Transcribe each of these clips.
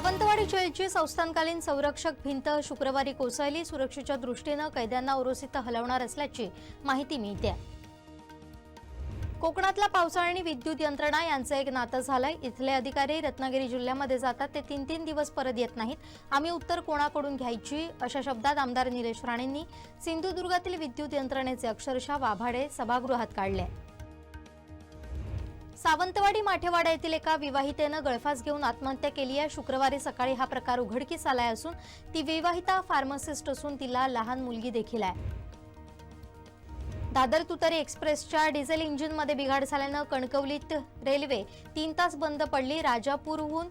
सावंतवाडी जेलची संस्थानकालीन संरक्षक भिंत शुक्रवारी कोसळली. सुरक्षेच्या दृष्टीनं कैद्यांना ओरोसीत हलवणार असल्याची माहिती मिळते कोकणातला पावसाळा आणि विद्युत यंत्रणा यांचं एक नातं झालंय. इथले अधिकारी रत्नागिरी जिल्ह्यामध्ये जातात. ते तीन तीन दिवस परत येत नाहीत. आम्ही उत्तर कोणाकडून घ्यायची? अशा शब्दात आमदार निलेश राणेंनी सिंधुदुर्गातील विद्युत यंत्रणेचे अक्षरशः वाभाडे सभागृहात काढले. सावंतवाडी माठेवाडा येथील एका विवाहितेनं गळफास घेऊन आत्महत्या केली आहे. शुक्रवारी सकाळी हा प्रकार उघडकीस आलाय असून ती विवाहिता फार्मासिस्ट असून तिला लहान मुलगी देखील आहे. दादर तुतारी एक्सप्रेसच्या डिझेल इंजिनमध्ये बिघाड झाल्यानं कणकवलीत रेल्वे तीन तास बंद पडली. राजापूरहून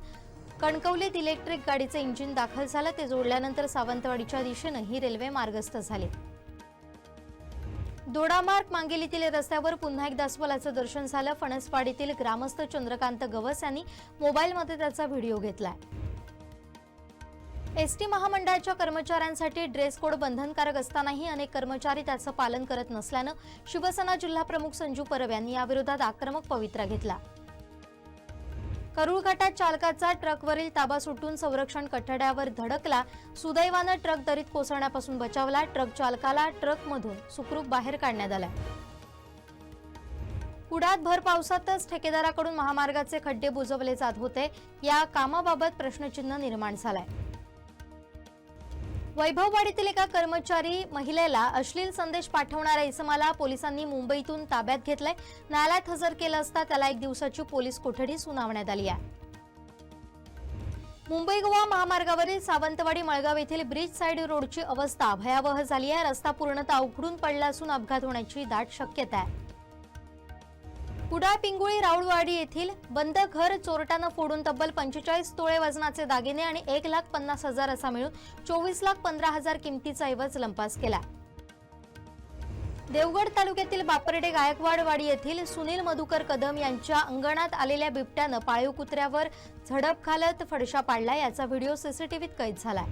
कणकवलीत इलेक्ट्रिक गाडीचं इंजिन दाखल झालं. ते जोडल्यानंतर सावंतवाडीच्या दिशेनं ही रेल्वे मार्गस्थ झाली. दोडामार्ग मांगेलीतील रस्त्यावर पुन्हा एकदा अस्वलाचं दर्शन झालं. फणसवाडीतील ग्रामस्थ चंद्रकांत गवस यांनी मोबाईलमध्ये त्याचा व्हिडिओ घेतलाय. एसटी महामंडळाच्या कर्मचाऱ्यांसाठी ड्रेस कोड बंधनकारक असतानाही अनेक कर्मचारी त्याचं पालन करत नसल्यानं शिवसेना जिल्हाप्रमुख संजू परब यांनी याविरोधात आक्रमक पवित्रा घेतला. करूळ घाटात चालकाचा ट्रकवरील ताबा सुटून संरक्षण कठड्यावर धडकला. सुदैवानं ट्रक दरीत कोसळण्यापासून बचावला. ट्रक चालकाला ट्रकमधून सुखरूप बाहेर काढण्यात आला. कुडात भर पावसातच ठेकेदाराकडून महामार्गाचे खड्डे बुजवले जात होते. या कामाबाबत प्रश्नचिन्ह निर्माण झालाय. वैभववाडीतील एका कर्मचारी महिलेला अश्लील संदेश पाठवणाऱ्या इसमाला पोलिसांनी मुंबईतून ताब्यात घेतलंय. न्यायालयात हजर केलं असता त्याला एक दिवसाची पोलीस कोठडी सुनावण्यात आली आहे. मुंबई गोवा महामार्गावरील सावंतवाडी मळगाव येथील ब्रिज साइड रोडची अवस्था भयावह झाली आहे. रस्ता पूर्णतः उघडून पडला असून अपघात होण्याची दाट शक्यता आहे. कुडाळ पिंगुळी राऊळवाडी येथील बंद घर चोरट्यानं फोडून तब्बल पंचेचाळीस तोळे वजनाचे दागिने आणि एक लाख पन्नास हजार असा मिळून चोवीस लाख पंधरा हजार किमतीचा ऐवज लंपास केला. देवगड तालुक्यातील बापर्डे गायकवाडवाडी येथील सुनील मधुकर कदम यांच्या अंगणात आलेल्या बिबट्यानं पाळीव कुत्र्यावर झडप घालत फडशा पाडला याचा व्हिडिओ सीसीटीव्हीत कैद झाला.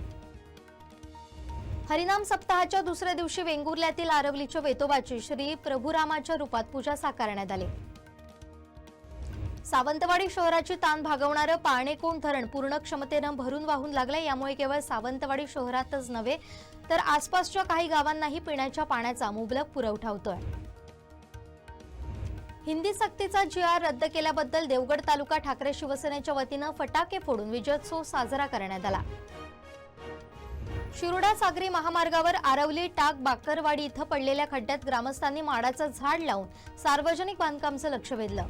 हरिनाम सप्ताहाच्या दुसऱ्या दिवशी वेंगुर्ल्यातील आरवलीच्या वेतोबाची श्री प्रभुरामाच्या रूपात पूजा साकारण्यात आली. सावंतवाडी शहराची ताण भागवणारं पाणेकोण धरण पूर्ण क्षमतेनं भरून वाहून लागलंय यामुळे केवळ सावंतवाडी शहरातच नव्हे तर आसपासच्या काही गावांनाही पिण्याच्या पाण्याचा मुबलक पुरवठा होतोय. हिंदी सक्तीचा जी आर रद्द केल्याबद्दल देवगड तालुका ठाकरे शिवसेनेच्या वतीनं फटाके फोडून विजयोत्सव साजरा करण्यात आला. शिरोडा सागरी महामार्गावर आरवली टाक बाकरवाडी इथं पडलेल्या खड्ड्यात ग्रामस्थांनी माडाचं झाड लावून सार्वजनिक बांधकामचं लक्ष वेधलं.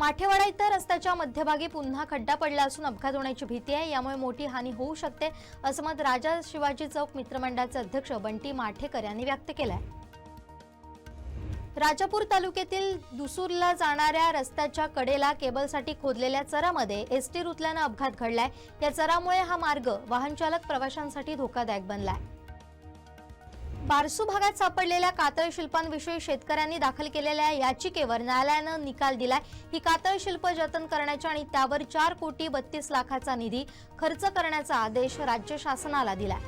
माठेवाडा इथं रस्त्याच्या मध्यभागी पुन्हा खड्डा पडला असून अपघात होण्याची भीती आहे. यामुळे मोठी हानी होऊ शकते असं मत राजा शिवाजी चौक मित्रमंडळाचे अध्यक्ष बंटी माठेकर यांनी व्यक्त केलंय. राजापूर तालुक्यातील दुसूरला जाणाऱ्या रस्त्याच्या कडेला केबलसाठी खोदलेल्या चरामध्ये एसटी रुतल्यानं अपघात घडलाय. या चरामुळे हा मार्ग वाहनचालक प्रवाशांसाठी धोकादायक बनलाय. बारसू भागात सापडलेल्या कातळ शिल्पांविषयी शेतकऱ्यांनी दाखल केलेल्या याचिकेवर न्यायालयानं निकाल दिलाय. ही कातळ शिल्प जतन करण्याच्या आणि त्यावर चार कोटी बत्तीस लाखाचा निधी खर्च करण्याचा आदेश राज्य शासनाला दिलाय.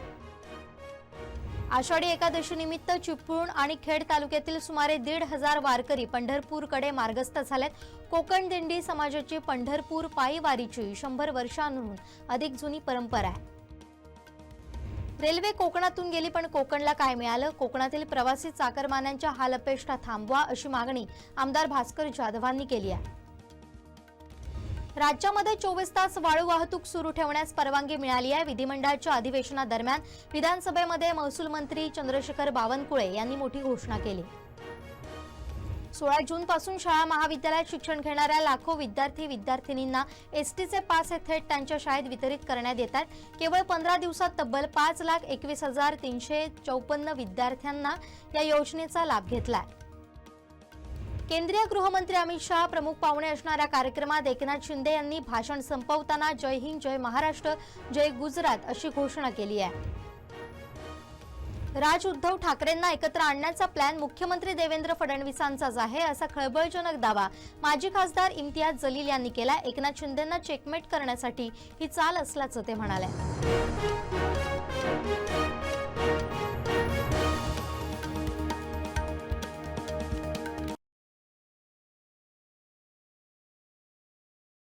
आषाढी एकादशीनिमित्त चिपळूण आणि खेड तालुक्यातील सुमारे दीड हजार वारकरी पंढरपूरकडे मार्गस्थ झालेत. कोकण दिंडी समाजाची पंढरपूर पायी वारीची शंभर वर्षांहून अधिक जुनी परंपरा आहे. रेल्वे कोकणातून गेली पण कोकणला काय मिळालं? कोकणातील प्रवासी चाकरमान्यांच्या हालअपेष्टा थांबवा अशी मागणी आमदार भास्कर जाधवांनी केली आहे. राज्यामध्ये चोवीस तास वाळू वाहतूक सुरू ठेवण्यास परवानगी मिळाली आहे. विधिमंडळाच्या अधिवेशनादरम्यान विधानसभेमध्ये महसूल मंत्री चंद्रशेखर बावनकुळे यांनी मोठी घोषणा केली. सोळा जून पासून शाळा महाविद्यालयात शिक्षण घेणाऱ्या लाखो विद्यार्थी विद्यार्थिनींना एसटीचे पास हे थेट त्यांच्या शाळेत वितरित करण्यात येतात. केवळ पंधरा दिवसात तब्बल पाच लाख एकवीस हजार तीनशे चौपन्न विद्यार्थ्यांना या योजनेचा लाभ घेतलाय. केंद्रीय गृहमंत्री अमित शहा प्रमुख पाहुणे असणाऱ्या कार्यक्रमात एकनाथ शिंदे यांनी भाषण संपवताना जय हिंद जय महाराष्ट्र जय गुजरात अशी घोषणा केली आहे. राज उद्धव ठाकरेंना एकत्र आणण्याचा प्लॅन मुख्यमंत्री देवेंद्र फडणवीसांचाच आहे असा खळबळजनक दावा माजी खासदार इम्तियाज जलील यांनी केला. एकनाथ शिंदेंना चेकमेट करण्यासाठी ही चाल असल्याचं ते म्हणाले.